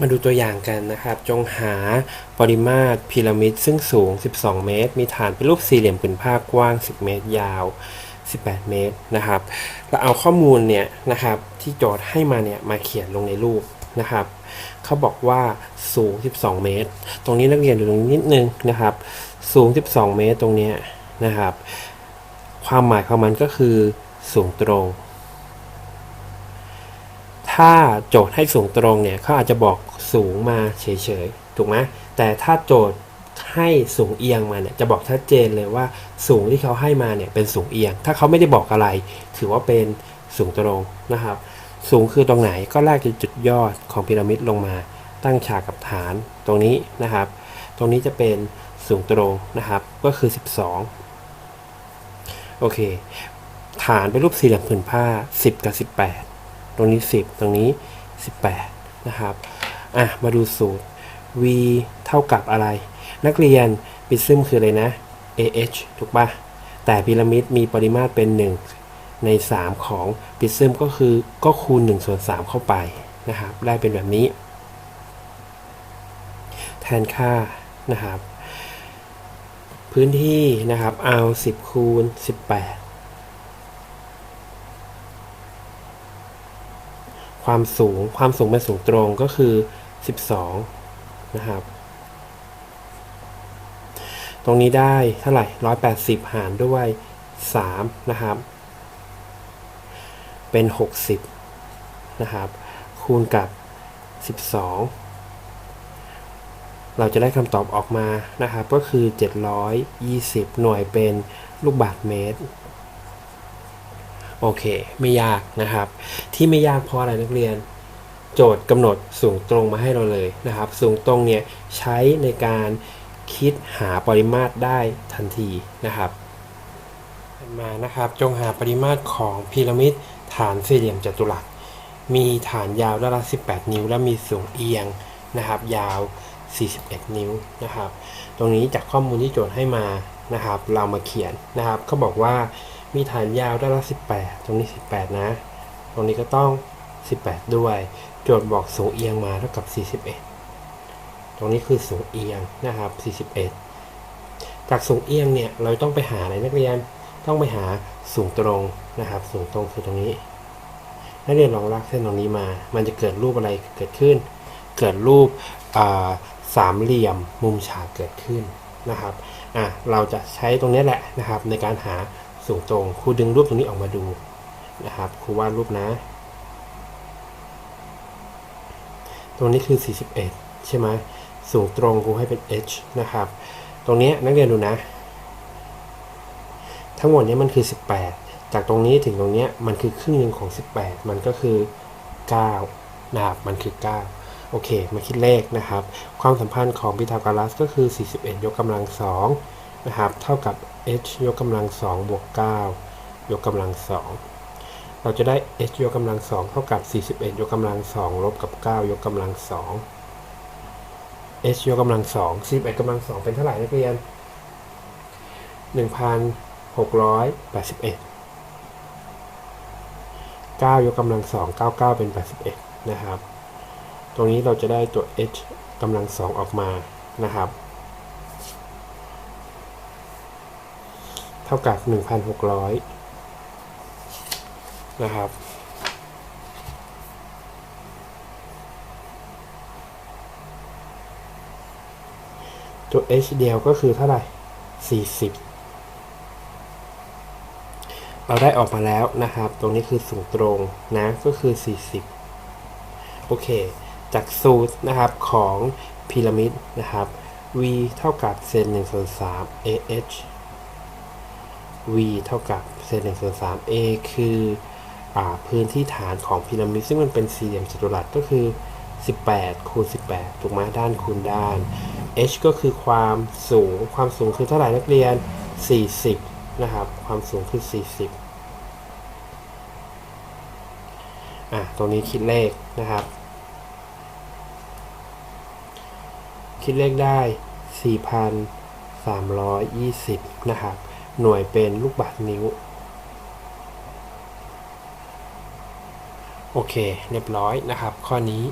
มาดูตัวอย่างกันนะครับ จงหาปริมาตรพีระมิดซึ่งสูง 12 เมตร มีฐานเป็นรูปสี่เหลี่ยมผืนผ้ากว้าง 10 เมตร ยาว 18 เมตรนะครับ เราเอาข้อมูลเนี่ยนะครับที่โจทย์ให้มาเนี่ยมาเขียนลงในรูปนะครับ เขาบอกว่าสูง 12 เมตร ตรงนี้นักเรียนดูตรงนี้นิดนึงนะครับ สูง 12 เมตรตรงเนี้ยนะครับ ความหมายของมันก็คือสูงตรง ถ้าโจทย์ให้สูงตรงเนี่ยเขาอาจจะบอกสูงมาเฉยๆ ถูกไหมแต่ถ้าโจทย์ให้สูงเอียงมาเนี่ยจะบอกชัดเจนเลยว่าสูงที่เขาให้มาเนี่ยเป็นสูงเอียง ถ้าเขาไม่ได้บอกอะไร ถือว่าเป็นสูงตรงนะครับ สูงคือตรงไหนก็ลากจากจุดยอดของพีระมิดลงมา ตั้งฉากกับฐานตรงนี้นะครับ ตรงนี้จะเป็นสูงตรงนะครับก็คือ 12 โอเค ฐานเป็นรูปสี่เหลี่ยมผืนผ้า 10 กับ 18 ตรงนี้ 10 ตรงนี้ 18 นะครับ อะ มาดูสูตร v เท่ากับอะไร นักเรียนปิซึมคืออะไรนะ ah ถูกปะแต่พีระมิดมีปริมาตรเป็น 1 ใน 3 ของปิซึมก็คือก็คูณ1ส่วน3เข้าไปนะครับ ได้เป็นแบบนี้ แทนค่านะครับ พื้นที่นะครับเอา 10 คูณ 18 ความสูง ความสูงเป็นสูงตรงก็คือ 12 นะครับ ตรงนี้ได้เท่าไหร่ 180 หารด้วย 3 นะครับ เป็น 60 นะครับ คูณกับ 12 เราจะได้คำตอบออกมานะครับ ก็คือ 720 หน่วยเป็นลูกบาศก์เมตร โอเค ไม่ยากนะครับ ที่ไม่ยากเพราะอะไรนักเรียน โจทย์กำหนดสูงตรงมาให้เราเลยนะครับ สูงตรงเนี่ยใช้ในการคิดหาปริมาตรได้ทันทีนะครับมานะครับจงหาปริมาตรของพีระมิดฐานสี่เหลี่ยมจัตุรัส มีฐานยาวด้านละ 18 นิ้ว และมีสูงเอียงนะครับ ยาว 41 นิ้วนะครับ ตรงนี้จากข้อมูลที่โจทย์ให้มานะครับ เรามาเขียนนะครับเขาบอกว่า มีฐานยาวด้านละ 18 ตรงนี้ 18 นะ ตรงนี้ก็ต้อง 18 ด้วย โจทย์บอกสูงเอียงมาเท่ากับ 41 ตรงนี้คือสูงเอียงนะครับ 41 จากสูงเอียงเนี่ย เราต้องไปหาอะไรนักเรียน ต้องไปหาสูงตรงนะครับ สูงตรงคือตรงนี้ นักเรียนลองลากเส้นตรงนี้มา มันจะเกิดรูปอะไรเกิดขึ้น เกิดรูปสามเหลี่ยมมุมฉากเกิดขึ้นนะครับ อะ เราจะใช้ตรงนี้แหละนะครับ ในการหา สูงตรงครูดึงรูปตรงนี้ออกมาดูนะครับครูวาดรูปนะ ตรงนี้คือ 41 ใช่ไหมสูงตรงครูให้เป็น h นะครับ ตรงนี้นักเรียนดูนะ ทั้งหมดนี้มันคือ 18 จากตรงนี้ถึงตรงนี้มันคือครึ่งหนึ่งของ 18 มันก็คือ 9 นะครับ มันคือ 9 โอเค มาคิดเลขนะครับ ความสัมพันธ์ของพีทาโกรัสก็คือ 41 ยกกำลัง2 นะครับเท่ากับ h ยกกำลัง2บวก9ยกกำลัง2เราจะได้ h ยกกำลัง2เท่ากับ 41 ยกกำลัง2ลบกับ 9 ยกกำลัง2 h ยกกำลัง2 41กำลัง2เป็นเท่าไหร่นักเรียน 1,681 9 ยกกำลัง2 99 เป็น 81 นะครับ ตรงนี้เราจะได้ตัว h กำลัง2ออกมานะครับ เท่ากับ 1,600 นะครับ ตัว h เดียวก็คือเท่าไหร่ 40 เราได้ออกมาแล้วนะครับ ตรงนี้คือสูงตรงนะ ก็คือ 40 โอเค จากสูตรนะครับของพีระมิดนะครับ v เท่ากับเศษ1ส่วน3 ah v เท่ากับเศษ1ส่วน3 a คืออพื้นที่ฐานของพีระมิดซึ่งมันเป็นสี่เหลี่ยมจัตุรัสก็คือ 18 คูณ 18 ถูกไหมด้านคูณด้าน h ก็คือความสูง ความสูงคือเท่าไหร่นักเรียน 40 นะครับ ความสูงคือ 40 อะ ตรงนี้คิดเลขนะครับ คิดเลขได้ 4,320 นะครับ หน่วยเป็นลูกบาศก์นิ้ว โอเค เรียบร้อยนะครับ ข้อนี้